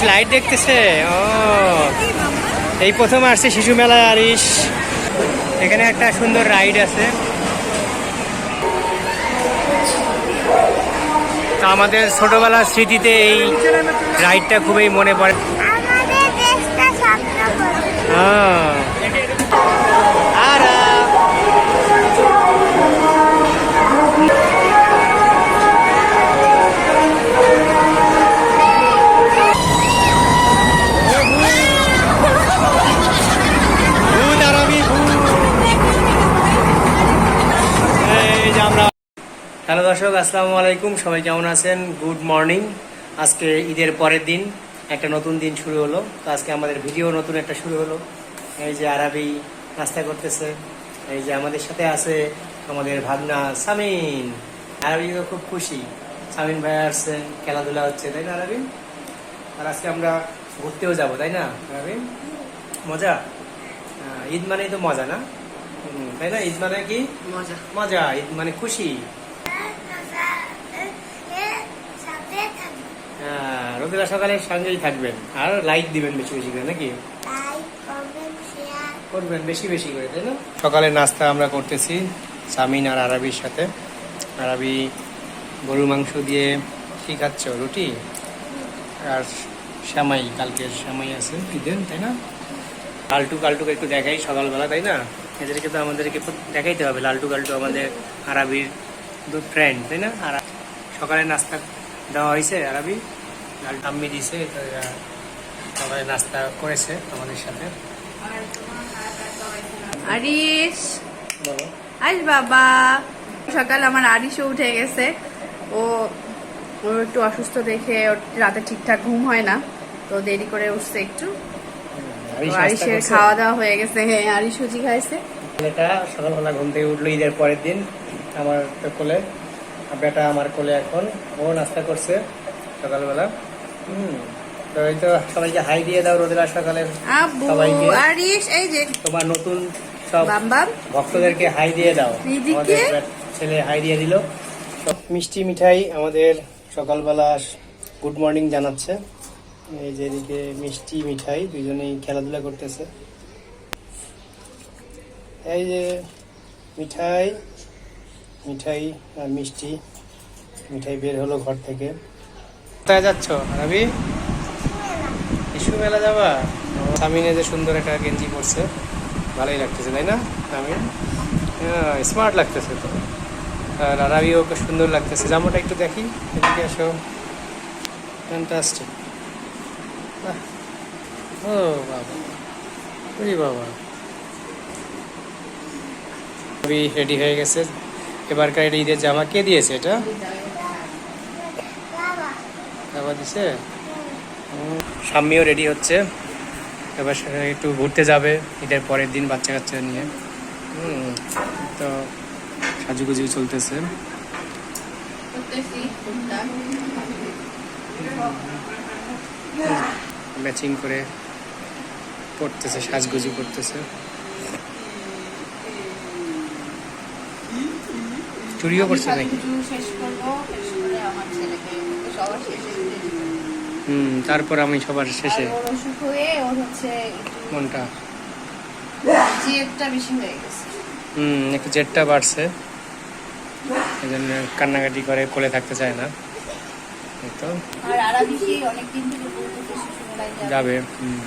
Arish light দেখতেছে? ও। এই প্রথম আসছে শিশু মেলায় আরিশ। এখানে একটা সুন্দর রাইড আছে। আমাদের ছোটবেলার স্মৃতিতে এই রাইডটা খুবই মনে পড়ে। হ্যাঁ। হ্যালো দর্শক আসসালামু আলাইকুম। সবাই কেমন আছেন? গুড মর্নিং আজকে ঈদের পরের দিন একটা নতুন দিন শুরু হলো। তো আজকে আমাদের ভিডিও নতুন একটা শুরু হলো। এই যে আরবি নাস্তা করতেছে এই যে আমাদের সাথে আছে আমাদের ভাবনা সামিন। আরবি তো খুব খুশি। সামিন ভাই আসছে খেলাধুলা হচ্ছে তাই না আরবি? আর আজকে আমরা ঘুরতেও যাব তাই না আরবি? মজা? ঈদ মানেই তো মজা না? তাই না? ঈদ মানে কি? মজা। মজা। ঈদ মানে খুশি। হ্যাঁ, রোদেলা সকালে সঙ্গেই থাকবেন। আর লাইক দিবেন বেশি বেশি করে নাকি? করবেন বেশি বেশি করে তাই না? সকালে নাস্তা আমরা করতেছি সামিন আর আরবির সাথে। আরবি গরু মাংস দিয়ে কি খাচ্ছ? রুটি? আর শ্যামাই কালকে শ্যামাই আছে ঈদের তাই না? লালটু কালটুকে একটু দেখাই সকালবেলা তাই না? এদেরকে তো আমাদেরকে তো দেখাইতে হবে লালটু কালটু আমাদের আরবির দু ফ্রেন্ড তাই না? আর সকালে নাস্তা দেওয়া হয়েছে আরবি? লাল আম্মি দিছে সকালে নাস্তা করেছে আমাদের সাথে। আরিশ। বলো আইস বাবা। সকাল আমার আরিশও উঠে গেছে। ও ওর একটু অসুস্থ দেখে ওর রাতে ঠিকঠাক ঘুম হয় না তো দেরি করে উঠছে একটু। তো আরিশের খাওয়া দাওয়া হয়ে গেছে। হ্যাঁ আরিশ সুজি খাইছে। ছেলেটা সকালবেলা ঘুম থেকে উঠল ঈদের পরের দিন আমার তো কোলে বেটা আমার কোলে এখন ও নাস্তা করছে সকালবেলা। হুম তো এই তো সবাইকে হাই দিয়ে দাও রোদেলা সবাইকে। তোমার নতুন সব ভক্তদেরকে হাই দিয়ে দাও। আমাদের ছেলে হাই দিয়ে দিল। মিষ্টি মিঠাই আমাদের সকালবেলা গুড মর্নিং জানাচ্ছে। এই যে এদিকে মিষ্টি মিঠাই দুজনেই খেলাধুলা করতেছে। এই যে মিঠাই মিঠাই আর মিষ্টি। মিঠাই বের হলো ঘর থেকে। কোথায় যাচ্ছ, রবি? ইস্যু মেলা যাবা? সামিনে যে সুন্দর একটা গেঞ্জি পরছে। ভালোই লাগতেছে, তাই না সামিন স্মার্ট লাগতেছে তো। আর আরবিও খুব সুন্দর লাগতেছে। জামাটা একটু দেখি, এদিকে আসো। ফ্যান্টাস্টিক ও, বাবা। বাবা। খুবই রেডি হয়ে গেছে। এবারকার এটা ঈদের জামা কে দিয়েছে এটা? বাবা দিছে? রেডি হচ্ছে। এবার একটু ঘুরতে যাবে, ঈদের পরের দিন বাচ্চা কাচ্চা নিয়ে। তো সাজুগুজু চলতেছে। ম্যাচিং করে পড়তেছে, সাজগুজু করতেছে। চুরিও করছে নাকি? হুম তারপর আমি সবার শেষে। মনটা। হুম একটু জেটটা বাড়ছে। এই জন্য কান্নাকাটি করে কোলে থাকতে চায় না। তো। যাবে? হুম।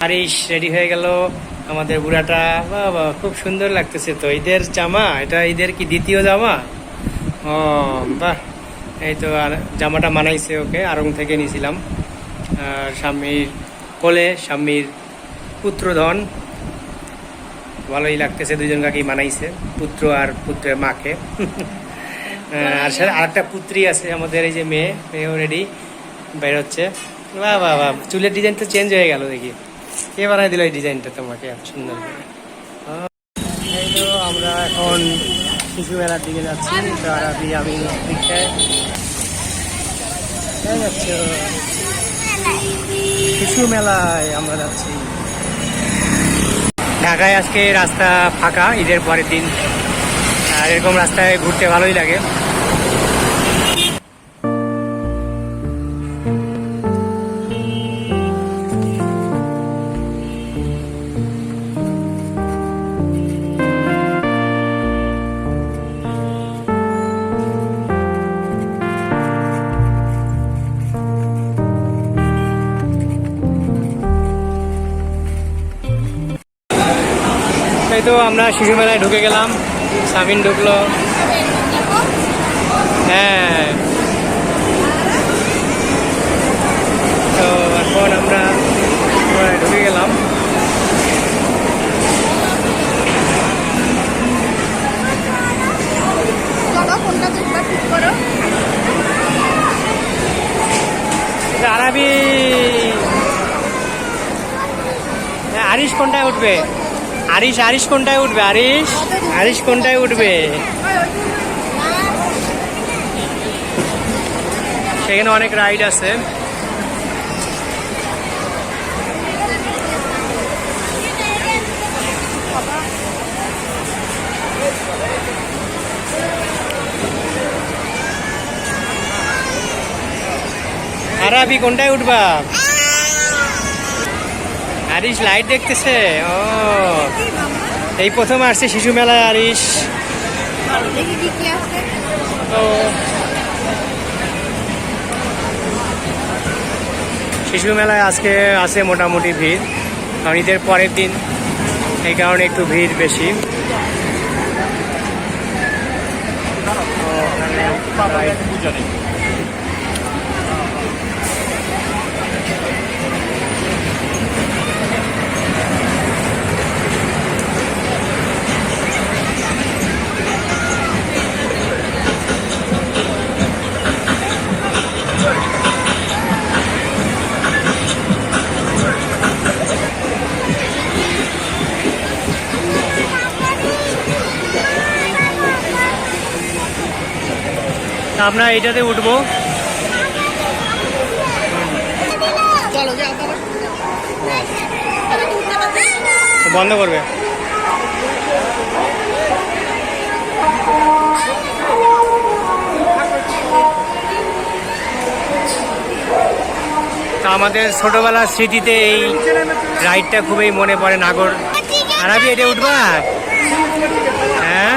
আরিশ রেডি হয়ে গেল আমাদের বুড়াটা। বাবা, খুব সুন্দর লাগতেছে তো। ঈদের জামা, এটা ঈদের কি দ্বিতীয় জামা? ও, বাহ। এই তো আর জামাটা মানাইছে ওকে আরং থেকে নিয়েছিলাম আর স্বামীর কোলে, স্বামীর পুত্রধন। ভালোই লাগতেছে দুজন কাকেই মানাইছে, পুত্র আর পুত্রের মাকে। আর সাথে আরেকটা পুত্রী আছে আমাদের, এই যে মেয়ে, মেয়েও রেডি বের হচ্ছে বাহ বাহ বাহ, চুলের ডিজাইন তো চেঞ্জ হয়ে গেল দেখি। কে বানাই দিল এই ডিজাইনটা তোমাকে, এত সুন্দর করে। এই তো আমরা এখন শিশু মেলার দিকে যাচ্ছি তো আর আমি আমি দিকে কোথায় যাচ্ছ শিশু মেলায় আমরা যাচ্ছি। ঢাকায় আজকে রাস্তা ফাঁকা, ঈদের পরের দিন। আর এরকম রাস্তায় ঘুরতে ভালোই লাগে। তো আমরা শিশু মেলায় ঢুকে গেলাম। সামিন ঢুকলো। হ্যাঁ। তো এখন আমরা ঢুকে গেলাম। আরবি। হ্যাঁ, আরিশ কোনটায় উঠবে? আরিশ আরিশ কোনটায় উঠবে, আরিশ? আরিশ কোনটায় উঠবে? সেখানে অনেক রাইড আছে। আরবি কোনটায় উঠবা? আরিশ লাইট দেখতেছে? ও। এই প্রথম আসছে শিশু মেলায় আরিশ। শিশু মেলায় আজকে আছে মোটামুটি ভিড়, কারণ ঈদের পরের দিন। এই কারণে একটু ভিড় বেশি। তা আমরা এইটাতে উঠবো। বন্ধ করবে। তা আমাদের ছোটবেলার স্মৃতিতে এই রাইডটা খুবই মনে পড়ে নাগর। আরাবি এটা উঠবা? হ্যাঁ?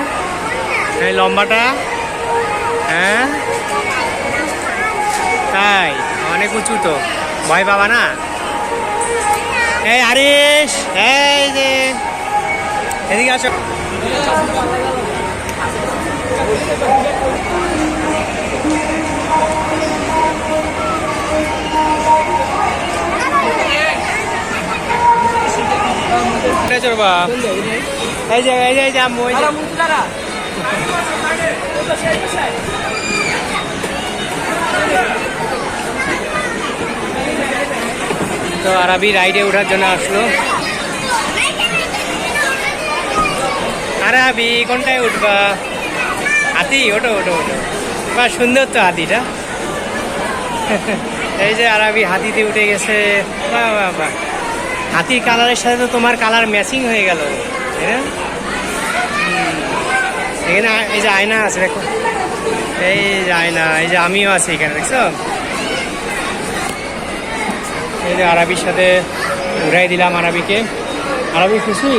এই লম্বাটা? হ্যাঁ? তাই, অনেক উঁচু তো। ভয় পাবা না? এই আরিস এই যে। এদিকে এই যে এই যে আম্মু তো আরবি রাইডে ওঠার জন্য আসলো। আরবি, কোনটায় উঠবা? হাতি ওটো ওটো ওটো বা সুন্দর তো হাতিটা। এই যে আরবি হাতিতে উঠে গেছে। বাহ বা বাহ। হাতির কালারের সাথে তো তোমার কালার ম্যাচিং হয়ে গেল, তাই না? এখানে এই যে আয়না আছে, দেখো। এই যে আয়না, এই যে আমিও আছি এখানে, দেখছ? এই যে আরবির সাথে উড়াই দিলাম আরবিকে। আরবি খুশি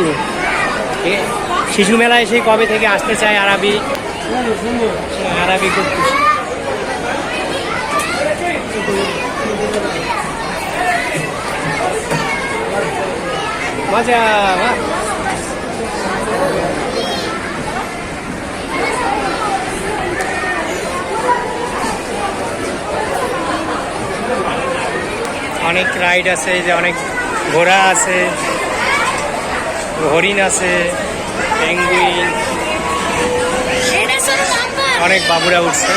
শিশু মেলায় সেই কবে থেকে আসতে চায় আরবি? আরবি খুব খুশি। মজা অনেক রাইড আছে যে অনেক ঘোড়া আছে হরিণ আছে পেঙ্গুইন অনেক বাবুরা উঠছে।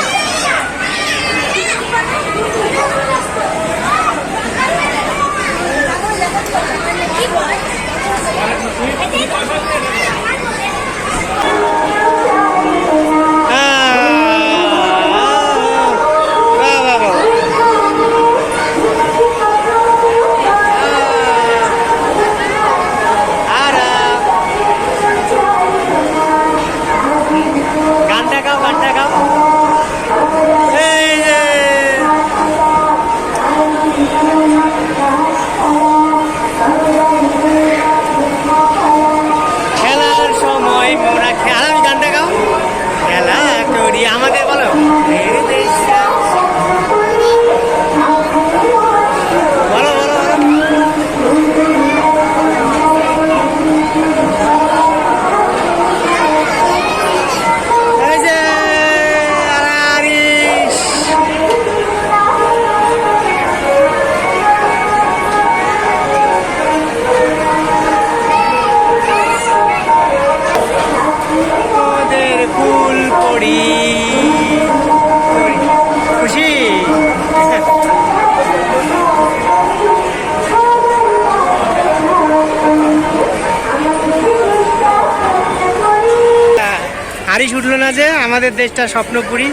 উঠল না যে, আমাদের দেশটা স্বপ্নপুরী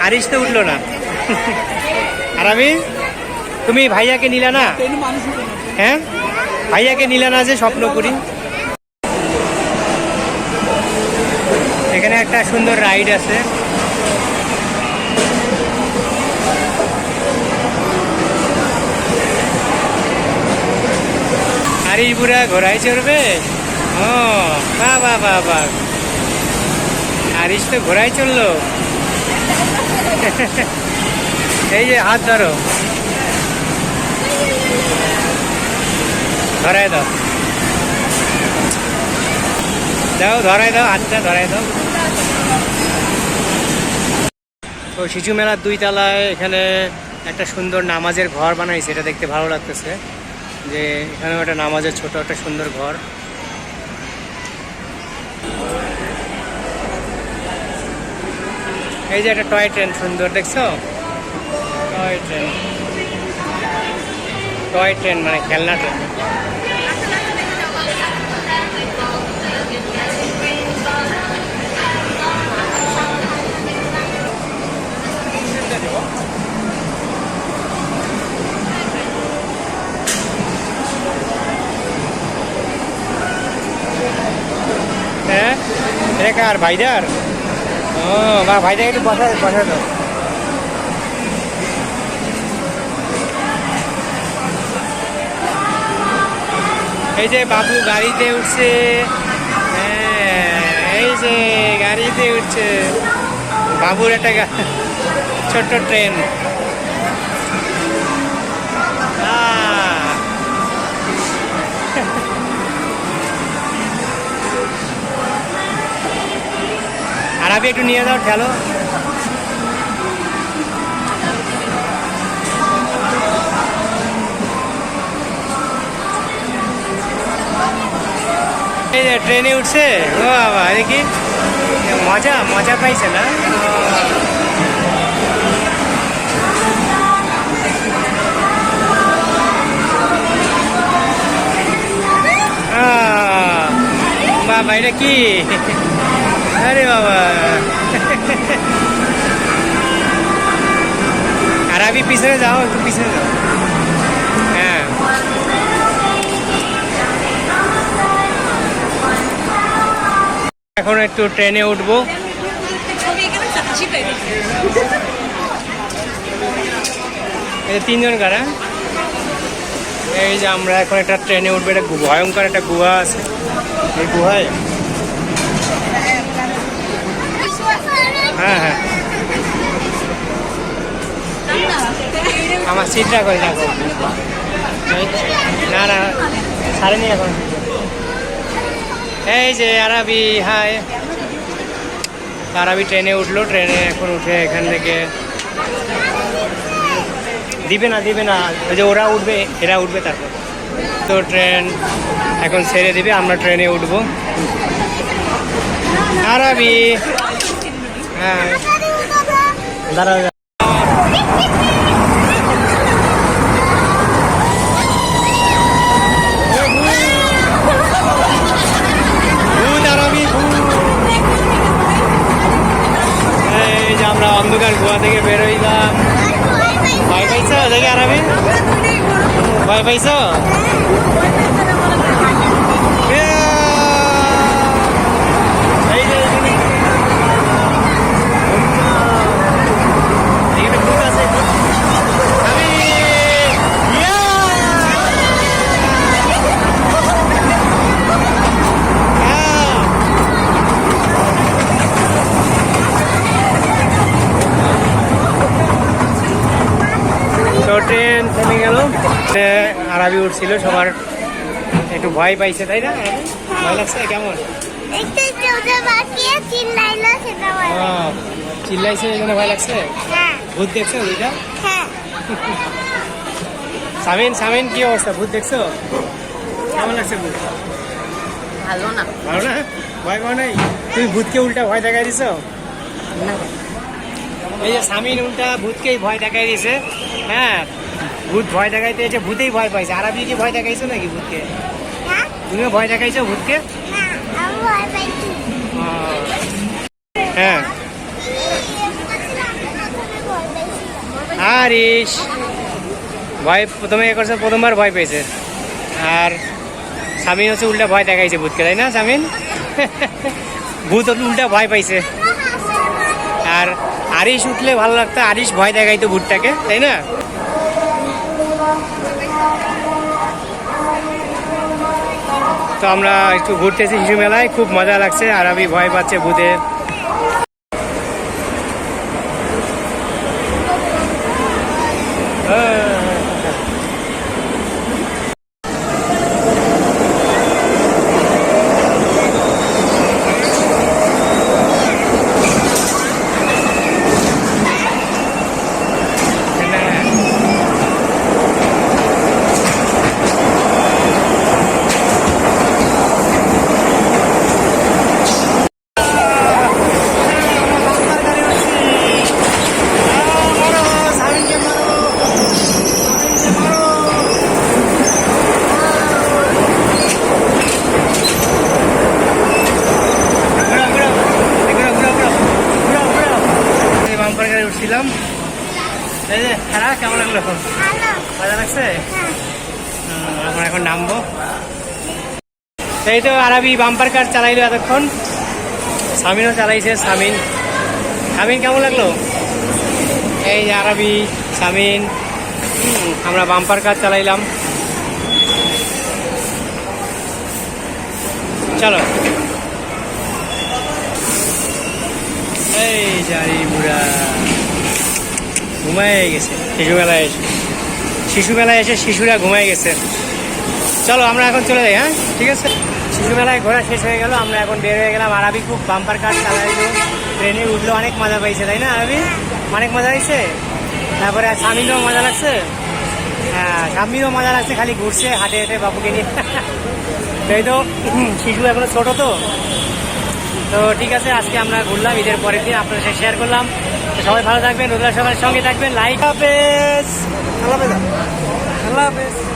আরিস তো উঠল না। আর আমি, তুমি ভাইয়াকে নিলা না? হ্যাঁ? ভাইয়াকে নিলা না যে স্বপ্নপুরী? এখানে একটা সুন্দর রাইড আছে। আর এই বুড়া ঘোড়ায় চড়বে? ও বা বা বা বা আরিস তো ঘোড়ায় চলল এই যে হাত ধরো। ধরাই দাও। দাও ধরাই দাও, হাতটা ধরাই দাও। তো শিশু মেলার দুই তলায় এখানে একটা সুন্দর নামাজের ঘর বানাইছে এটা দেখতে ভালো লাগতেছে। যে এখানেও একটা নামাজের ছোট একটা সুন্দর ঘর। এই যে একটা টয় ট্রেন সুন্দর, দেখছ? টয় ট্রেন টয় ট্রেন মানে খেলনা ট্রেন হ্যাঁ? ভাইদার ও বা ভাইটা একটু এই যে বাবু গাড়িতে উঠছে। হ্যাঁ এই যে গাড়িতে উঠছে। বাবুর একটা ছোট্ট ট্রেন। আমি একটু নিয়ে যাও ঠেলো ট্রেনে উঠছে, ও বাবা দেখি। মজা মজা পাইছে না? বাবা, এটা কি? আরে বাবা। আর আমি পিছনে যাও, একটু পিছনে যাও। হ্যাঁ। এখন একটু ট্রেনে উঠবো। তিনজন কারা? এই যে আমরা এখন একটা ট্রেনে উঠবো একটা ভয়ঙ্কর একটা গুহা আছে। এই গুহায়? হ্যাঁ হ্যাঁ। আমার সিটটা করে রাখো। না না, ছাড়েনি এখন। এই যে আরাবি হাই আরাবি ট্রেনে উঠল, ট্রেনে এখন উঠে এখান থেকে। দিবে না দিবে না। ওই যে ওরা উঠবে, এরা উঠবে তারপর। তো ট্রেন এখন ছেড়ে দিবে, আমরা ট্রেনে উঠবো। আরাবি। হ্যাঁ দাঁড়াও ভূত আরবি ভূত এই যে আমরা অন্ধকার গোয়া থেকে বেরোইলাম ভয় পাইছ দেখে আরবি ভয় পাইছ এই যে এখানে- এখানে ভূত আছে, ভূত। আমি ইয়া! আহ! তো ট্রেন থেমে গেল ট্রে উঠছিল সবার একটু ভয় পাইছে তাই না? ভয় লাগছে কেমন? চিল্লাইছে জন্য ভয় লাগছে? হ্যাঁ। ভূত দেখছ দুইটা? হ্যাঁ। সামিন সামিন কি অবস্থা? ভূত দেখছ? কেমন লাগছে ভূত? ভালো না। ভালো না? ভয় পাও নাই? তুমি ভূতকে উল্টা ভয় দেখাই দিছ? এই যে স্বামীর উল্টা ভূতকেই ভয় দেখাই দিয়েছে হ্যাঁ। ভূত ভয় দেখাইতে এসে ভূতেই ভয় পাইছে। আরবি কি ভয় দেখাইছো নাকি ভূতকে? হ্যাঁ? তুমিও ভয় দেখাইছো ভূতকে? ভয় হ্যাঁ। আরিস ভয় প্রথমে এ করছে প্রথমবার ভয় পেয়েছে। আর স্বামীন হচ্ছে উল্টা ভয় দেখাইছে ভূতকে তাই না স্বামীন? ভূত উল্টা ভয় পাইছে। আর আরিস উঠলে ভালো লাগতো আরিস ভয় দেখাইতো ভূতটাকে তাই না? তো আমরা একটু ঘুরতেছি শিশু মেলায় খুব মজা লাগছে আর আমি ভয় পাচ্ছে ভূতে বাম্পার গাড়ি উঠছিলাম এই যে কেমন লাগল মজা লাগছে? আমরা এখন নামবো। এই তো আরবি বাম্পার কার চালাইলো এতক্ষণ। সামিনও চালাইছে সামিন। সামিন কেমন লাগল? এই যে আরবি সামিন। আমরা বাম্পার কার চালাইলাম। চলো। এই জারি বুড়া ঘুমায় গেছে শিশু মেলায় এসে। শিশু মেলায় এসে শিশুরা ঘুমায় গেছে। চলো, আমরা এখন চলে যাই হ্যাঁ? ঠিক আছে? শিশু মেলায় ঘোরা শেষ হয়ে গেল, আমরা এখন বের হয়ে গেলাম আরবি, খুব বাম্পার কার চালাইলো ট্রেনে উঠল, অনেক মজা পাইছে, তাই না, আরবি? অনেক মজা হয়েছে তারপরে স্বামীরও মজা লাগছে? হ্যাঁ স্বামীরও মজা লাগছে, খালি ঘুরছে, হাটে হেঁটে বাবুকে নিয়ে। এই তো শিশু এখনও ছোটো তো। তো ঠিক আছে, আজকে আমরা ঘুরলাম, ঈদের পরের দিন আপনার সাথে শেয়ার করলাম। সবাই ভালো থাকবেন রোদার সবার সঙ্গে থাকবেন লাইক হাফেজ। আল্লাহ হাফেজ।